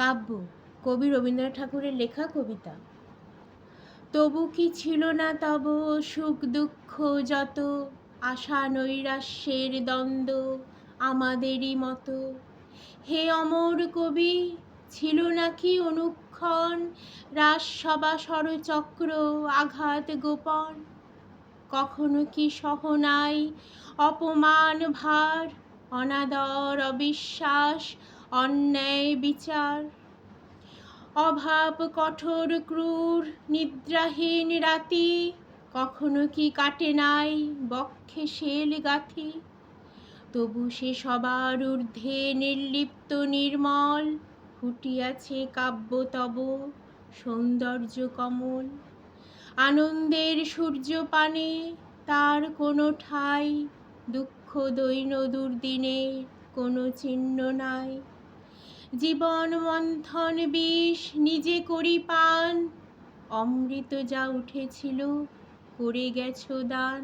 কাব্য, কবি রবীন্দ্রনাথ ঠাকুরের লেখা কবিতা। তবু কি ছিল না তব সুখ দুঃখ যত, আশা নৈরাশ্যের দ্বন্দ্ব আমাদেরই মতো। হে অমর কবি, ছিল নাকি অনুক্ষণ, রাজসভা চক্র আঘাত গোপন? কখনো কি সহনাই অপমান ভার, অনাদর অবিশ্বাস অন্যায় বিচার। অভাব, কঠোর, ক্রূর, নিদ্রাহীন রাতি, কখনো কি কাটে নাই বক্ষে শেল গাথি? তবু সে সবার ঊর্ধ্বে নির্লিপ্ত নির্মল, ফুটিয়াছে কাব্য তব, সৌন্দর্য কমল। আনন্দের সূর্যপানে তার কোনো ঠাই, দুঃখ দৈন দুর্দিনের কোনো চিহ্ন নাই। জীবন মন্থন বিষ নিজে করি পান। অমৃত যা উঠেছিল করে গেছো দান।